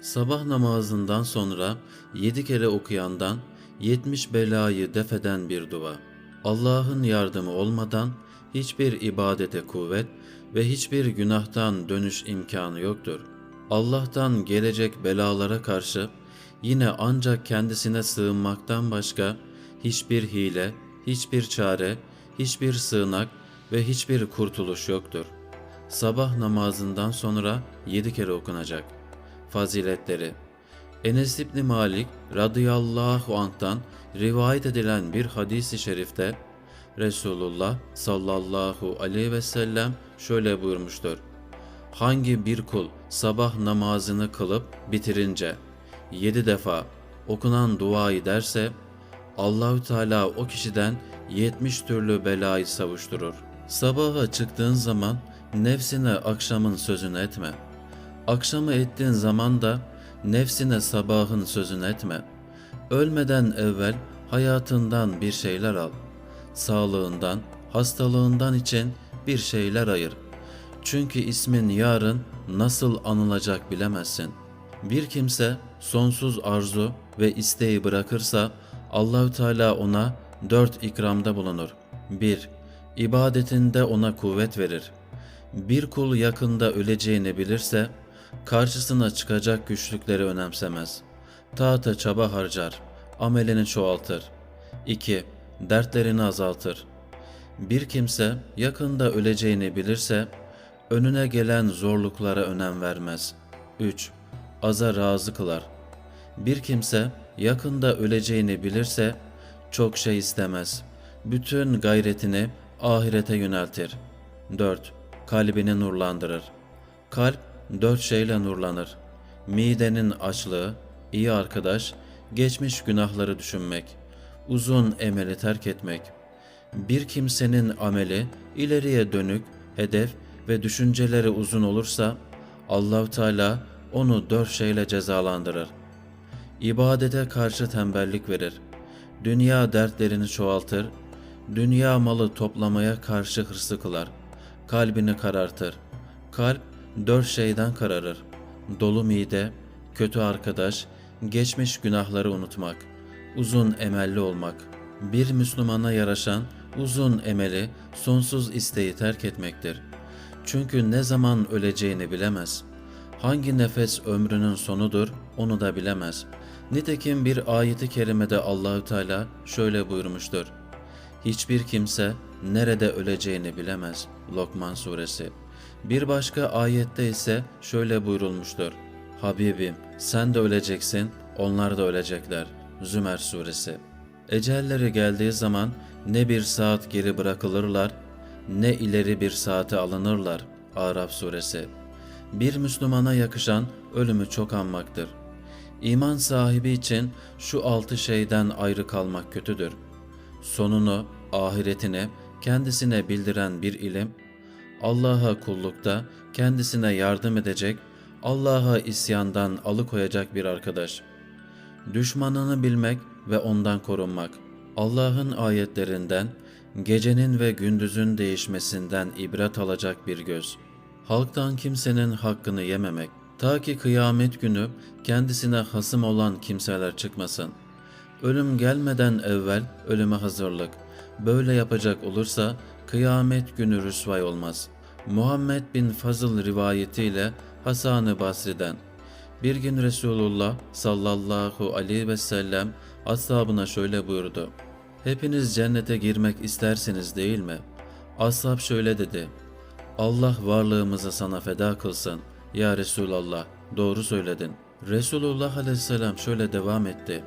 Sabah namazından sonra yedi kere okuyandan yetmiş belayı defeden bir dua. Allah'ın yardımı olmadan hiçbir ibadete kuvvet ve hiçbir günahtan dönüş imkanı yoktur. Allah'tan gelecek belalara karşı yine ancak kendisine sığınmaktan başka hiçbir hile, hiçbir çare, hiçbir sığınak ve hiçbir kurtuluş yoktur. Sabah namazından sonra yedi kere okunacak. Faziletleri Enes İbni Malik radıyallahu anh'tan rivayet edilen bir hadisi şerifte Resulullah sallallahu aleyhi ve sellem şöyle buyurmuştur. Hangi bir kul sabah namazını kılıp bitirince yedi defa okunan duayı derse Allahü Teala o kişiden yetmiş türlü belayı savuşturur. Sabaha çıktığın zaman nefsine akşamın sözünü etme. Akşamı ettiğin zaman da nefsine sabahın sözünü etme. Ölmeden evvel hayatından bir şeyler al. Sağlığından, hastalığından için bir şeyler ayır. Çünkü ismin yarın nasıl anılacak bilemezsin. Bir kimse sonsuz arzu ve isteği bırakırsa Allahü Teala ona dört ikramda bulunur. 1. İbadetinde ona kuvvet verir. Bir kul yakında öleceğini bilirse karşısına çıkacak güçlükleri önemsemez. Taata çaba harcar, amelini çoğaltır. 2. Dertlerini azaltır. Bir kimse yakında öleceğini bilirse önüne gelen zorluklara önem vermez. 3. Aza razı kılar. Bir kimse yakında öleceğini bilirse çok şey istemez. Bütün gayretini ahirete yöneltir. 4. Kalbini nurlandırır. Kalp dört şeyle nurlanır. Midenin açlığı, iyi arkadaş, geçmiş günahları düşünmek, uzun emeli terk etmek. Bir kimsenin ameli ileriye dönük, hedef ve düşünceleri uzun olursa Allahu Teala onu dört şeyle cezalandırır. İbadete karşı tembellik verir. Dünya dertlerini çoğaltır. Dünya malı toplamaya karşı hırslı kılar. Kalbini karartır. Kalp dört şeyden kararır. Dolu mide, kötü arkadaş, geçmiş günahları unutmak, uzun emelli olmak. Bir Müslümana yaraşan uzun emeli, sonsuz isteği terk etmektir. Çünkü ne zaman öleceğini bilemez. Hangi nefes ömrünün sonudur onu da bilemez. Nitekim bir ayeti kerimede Allahü Teala şöyle buyurmuştur. Hiçbir kimse nerede öleceğini bilemez. Lokman suresi. Bir başka ayette ise şöyle buyurulmuştur. Habibim sen de öleceksin, onlar da ölecekler. Zümer suresi. Ecelleri geldiği zaman ne bir saat geri bırakılırlar, ne ileri bir saate alınırlar. Araf suresi. Bir Müslümana yakışan ölümü çok anmaktır. İman sahibi için şu altı şeyden ayrı kalmak kötüdür. Sonunu, ahiretini kendisine bildiren bir ilim, Allah'a kullukta kendisine yardım edecek, Allah'a isyandan alıkoyacak bir arkadaş. Düşmanını bilmek ve ondan korunmak. Allah'ın ayetlerinden, gecenin ve gündüzün değişmesinden ibret alacak bir göz. Halktan kimsenin hakkını yememek. Ta ki kıyamet günü kendisine hasım olan kimseler çıkmasın. Ölüm gelmeden evvel ölüme hazırlık. Böyle yapacak olursa kıyamet günü rüsvay olmaz. Muhammed bin Fazıl rivayetiyle Hasan-ı Basri'den bir gün Resulullah sallallahu aleyhi ve sellem ashabına şöyle buyurdu. Hepiniz cennete girmek istersiniz değil mi? Ashab şöyle dedi. Allah varlığımızı sana feda kılsın. Ya Resulallah doğru söyledin. Resulullah aleyhisselam şöyle devam etti.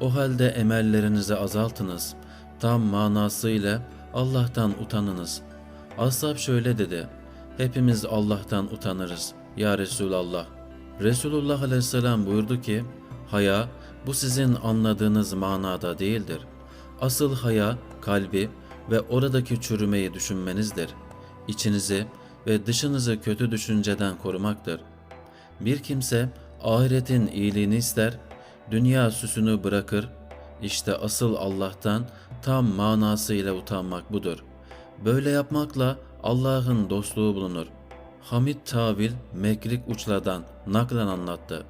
O halde emellerinizi azaltınız. Tam manasıyla Allah'tan utanınız. Ashab şöyle dedi. Hepimiz Allah'tan utanırız. Ya Resulallah. Resulullah aleyhisselam buyurdu ki, Haya bu sizin anladığınız manada değildir. Asıl haya kalbi ve oradaki çürümeyi düşünmenizdir. İçinizi ve dışınızı kötü düşünceden korumaktır. Bir kimse ahiretin iyiliğini ister, dünya süsünü bırakır, işte asıl Allah'tan tam manasıyla utanmak budur. Böyle yapmakla Allah'ın dostluğu bulunur. Hamid Tavil Mekrik Uçla'dan naklen anlattı.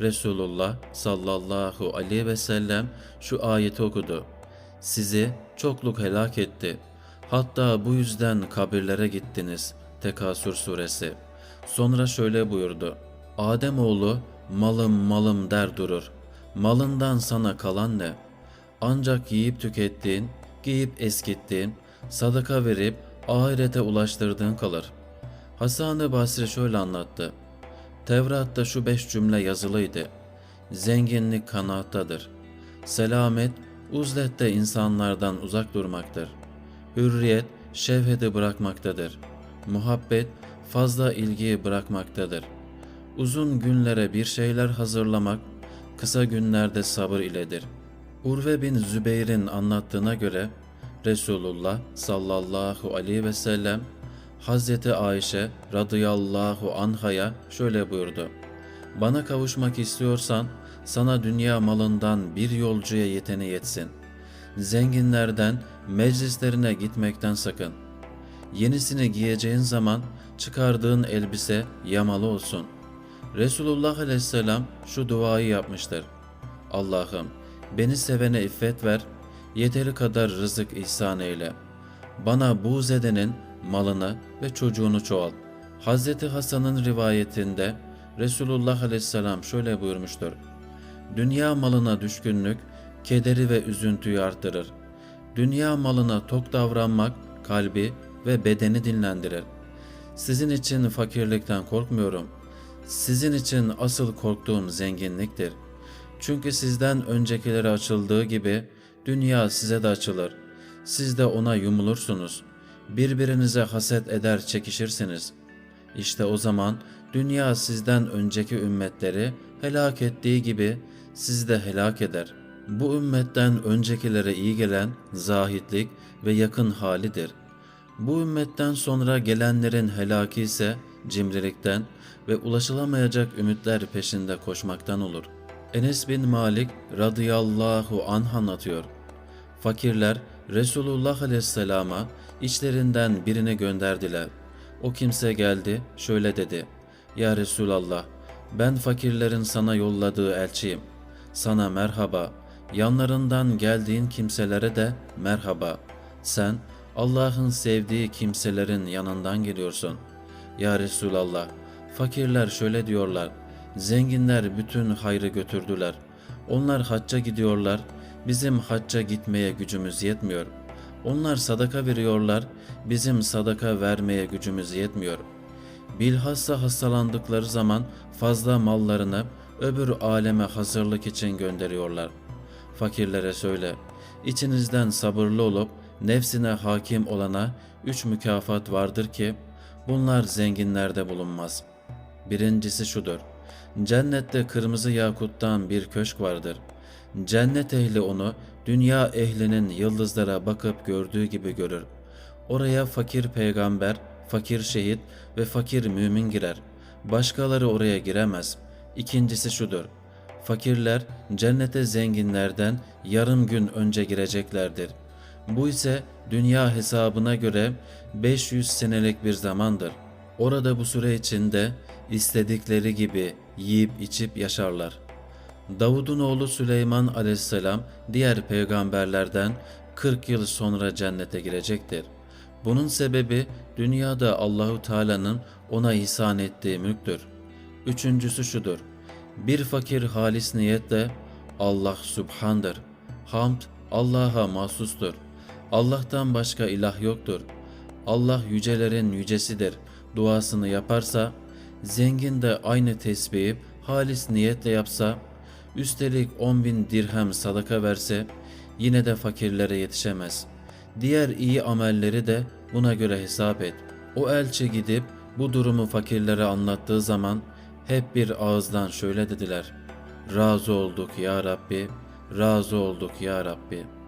Resulullah sallallahu aleyhi ve sellem şu ayeti okudu. Sizi çokluk helak etti. Hatta bu yüzden kabirlere gittiniz. Tekasür suresi. Sonra şöyle buyurdu. Ademoğlu malım malım der durur. Malından sana kalan ne? Ancak yiyip tükettiğin, giyip eskittiğin, sadaka verip ahirete ulaştırdığın kalır. Hasan-ı Basri şöyle anlattı. Tevrat'ta şu beş cümle yazılıydı. Zenginlik kanaattadır. Selamet, uzlette insanlardan uzak durmaktır. Hürriyet, şevheti bırakmaktadır. Muhabbet, fazla ilgiyi bırakmaktadır. Uzun günlere bir şeyler hazırlamak, kısa günlerde sabır iledir. Urve bin Zübeyir'in anlattığına göre Resulullah sallallahu aleyhi ve sellem Hazreti Ayşe radıyallahu anhaya şöyle buyurdu. Bana kavuşmak istiyorsan sana dünya malından bir yolcuya yeteni yetsin. Zenginlerden meclislerine gitmekten sakın. Yenisini giyeceğin zaman çıkardığın elbise yamalı olsun. Resulullah aleyhisselam şu duayı yapmıştır. Allah'ım beni sevene iffet ver, yeteri kadar rızık ihsan eyle. Bana buğz edenin malını ve çocuğunu çoğalt. Hazreti Hasan'ın rivayetinde Resulullah aleyhisselam şöyle buyurmuştur. Dünya malına düşkünlük, kederi ve üzüntüyü arttırır. Dünya malına tok davranmak, kalbi ve bedeni dinlendirir. Sizin için fakirlikten korkmuyorum. Sizin için asıl korktuğum zenginliktir. Çünkü sizden öncekileri açıldığı gibi dünya size de açılır. Siz de ona yumulursunuz. Birbirinize haset eder çekişirsiniz. İşte o zaman dünya sizden önceki ümmetleri helak ettiği gibi sizi de helak eder. Bu ümmetten öncekilere iyi gelen zahitlik ve yakın halidir. Bu ümmetten sonra gelenlerin helaki ise cimrilikten ve ulaşılamayacak ümitler peşinde koşmaktan olur. Enes bin Malik radıyallahu anh anlatıyor. Fakirler Resulullah aleyhisselama içlerinden birini gönderdiler. O kimse geldi şöyle dedi. Ya Resulallah ben fakirlerin sana yolladığı elçiyim. Sana merhaba. Yanlarından geldiğin kimselere de merhaba. Sen Allah'ın sevdiği kimselerin yanından geliyorsun. Ya Resulallah fakirler şöyle diyorlar. Zenginler bütün hayrı götürdüler. Onlar hacca gidiyorlar. Bizim hacca gitmeye gücümüz yetmiyor. Onlar sadaka veriyorlar. Bizim sadaka vermeye gücümüz yetmiyor. Bilhassa hastalandıkları zaman fazla mallarını öbür aleme hazırlık için gönderiyorlar. Fakirlere söyle, içinizden sabırlı olup nefsine hakim olana üç mükafat vardır ki bunlar zenginlerde bulunmaz. Birincisi şudur. Cennette kırmızı yakuttan bir köşk vardır. Cennet ehli onu dünya ehlinin yıldızlara bakıp gördüğü gibi görür. Oraya fakir peygamber, fakir şehit ve fakir mümin girer. Başkaları oraya giremez. İkincisi şudur. Fakirler cennete zenginlerden yarım gün önce gireceklerdir. Bu ise dünya hesabına göre 500 senelik bir zamandır. Orada bu süre içinde istedikleri gibi yiyip içip yaşarlar. Davud'un oğlu Süleyman aleyhisselam diğer peygamberlerden 40 yıl sonra cennete girecektir. Bunun sebebi dünyada Allahu Teala'nın ona ihsan ettiği mülktür. Üçüncüsü şudur. Bir fakir halis niyetle Allah subhandır. Hamd Allah'a mahsustur. Allah'tan başka ilah yoktur. Allah yücelerin yücesidir. Duasını yaparsa, zengin de aynı tesbihi halis niyetle yapsa, üstelik on bin dirhem sadaka verse, yine de fakirlere yetişemez. Diğer iyi amelleri de buna göre hesap et. O elçi gidip bu durumu fakirlere anlattığı zaman hep bir ağızdan şöyle dediler. Razı olduk ya Rabbi, razı olduk ya Rabbi.''